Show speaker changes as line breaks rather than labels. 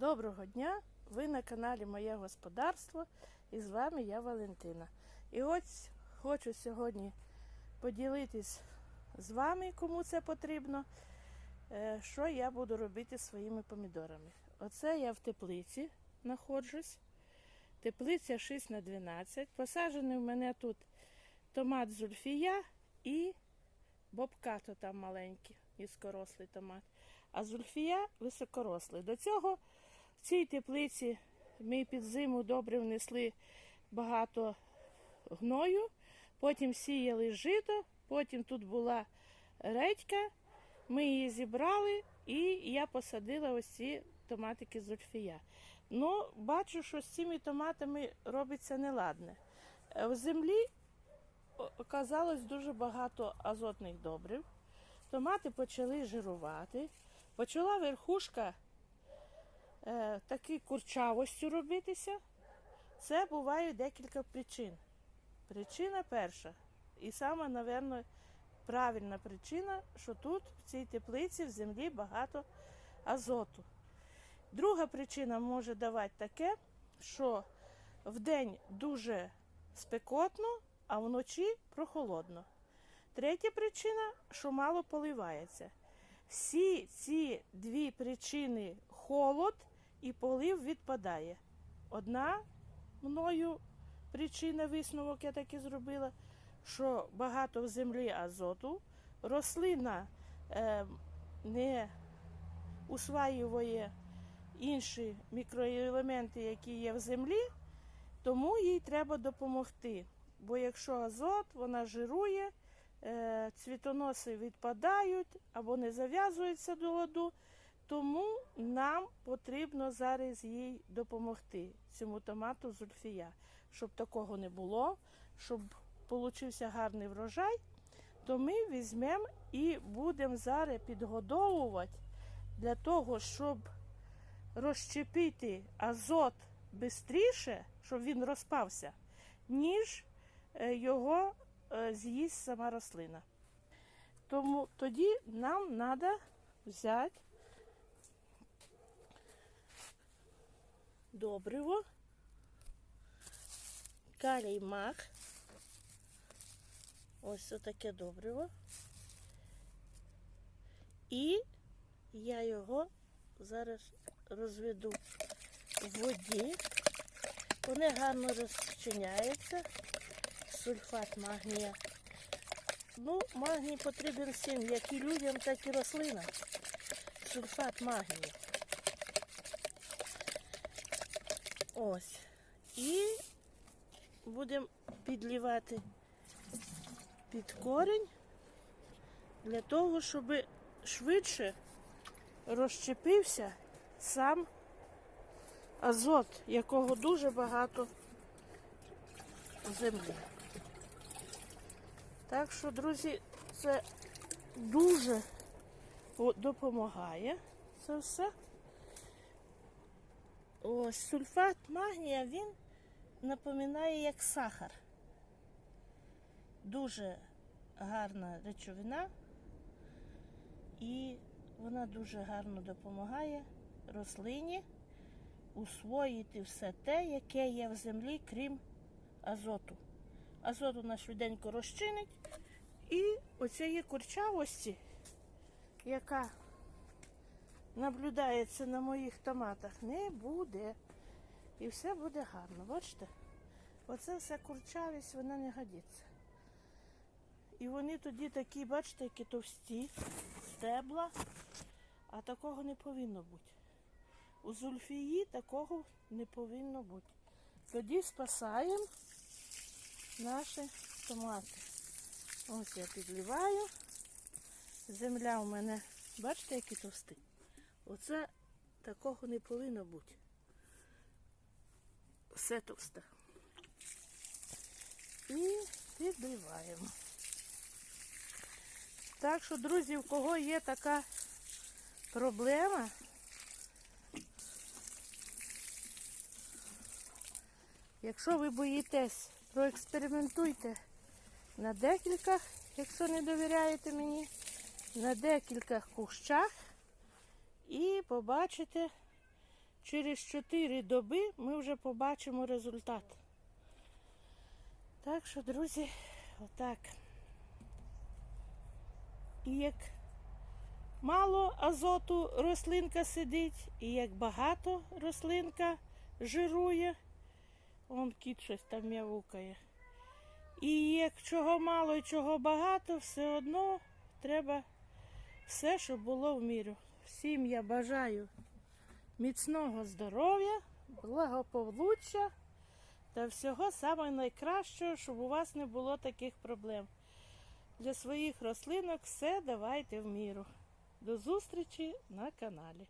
Доброго дня! Ви на каналі Моє Господарство і з вами я Валентина. І ось хочу сьогодні поділитись з вами, кому це потрібно, е, що я буду робити своїми помідорами. Оце я в теплиці знаходжусь. Теплиця 6 на 12. Посаджений в мене тут томат зульфія і бобкато там маленький, низькорослий томат. А зульфія високорослий. До цього в цій теплиці ми під зиму добре внесли багато гною, потім сіяли жито, потім тут була редька, ми її зібрали і я посадила ось ці томатики зульфія. Ну, бачу, що з цими томатами робиться неладне. Е, В землі оказалось дуже багато азотних добрив. Томати почали жирувати, почала верхушка е, таки курчавостю робитися. Це буває декілька причин. Причина перша, і сама, напевно, правильна причина, що тут, в цій теплиці, в землі багато азоту. Друга причина може давати таке, що вдень дуже спекотно, а вночі прохолодно. Третя причина, що мало поливається. Всі ці дві причини холод і полив відпадає. Одна мною причина висновок я таки зробила, що багато в землі азоту, рослина е, не усваює інші мікроелементи, які є в землі, тому їй треба допомогти. Бо якщо азот, вона жирує, е, цвітоноси відпадають або не зав'язуються до ладу, тому нам потрібно зараз їй допомогти, цьому томату зульфія, щоб такого не було, щоб получився гарний врожай, то ми візьмемо і будемо зараз підгодовувати для того, щоб розщепити азот швидше, щоб він розпався, ніж е, його е, з'їсть сама рослина. Тому тоді нам треба взяти добриво, калій мак. Ось таке добриво. І я його зараз розведу в воді. Вони гарно розчиняються. Сульфат магнія. Ну, магній потрібен всім, як і людям, так і рослинам. Сульфат магнію. Ось. І будемо підлівати під корінь для того, щоб швидше розщепився сам азот, якого дуже багато в землі. Так що, друзі, це дуже допомагає це все. Ось сульфат магнія, він напоминає як сахар. Дуже гарна речовина і вона дуже гарно допомагає рослині усвоїти все те, яке є в землі, крім азоту. Азот нас швиденько розчинить, і оцієї курчавості, яка наблюдається на моїх томатах, не буде. І все буде гарно. Бачите? Оце вся курчавість, вона не годиться. І вони тоді такі, бачите, які товсті, стебла, а такого не повинно бути. У зульфії такого не повинно бути. Тоді спасаємо наші томати. Ось я підливаю. Земля у мене, бачите, які товсті? Оце такого не повинно бути. Все товсте. І підливаємо. Так що, друзі, у кого є така проблема, якщо ви боїтесь, проекспериментуйте на декількох, якщо не довіряєте мені, на декількох кущах і побачите, через 4 доби ми вже побачимо результат. Так що, друзі, отак. І як мало азоту рослинка сидить, і як багато рослинка жирує, он кіт щось там м'явукає. І як чого мало і чого багато, все одно треба все, щоб було в міру. Всім я бажаю міцного здоров'я, благополуччя та всього самого найкращого, щоб у вас не було таких проблем. Для своїх рослинок все давайте в міру. До зустрічі на каналі.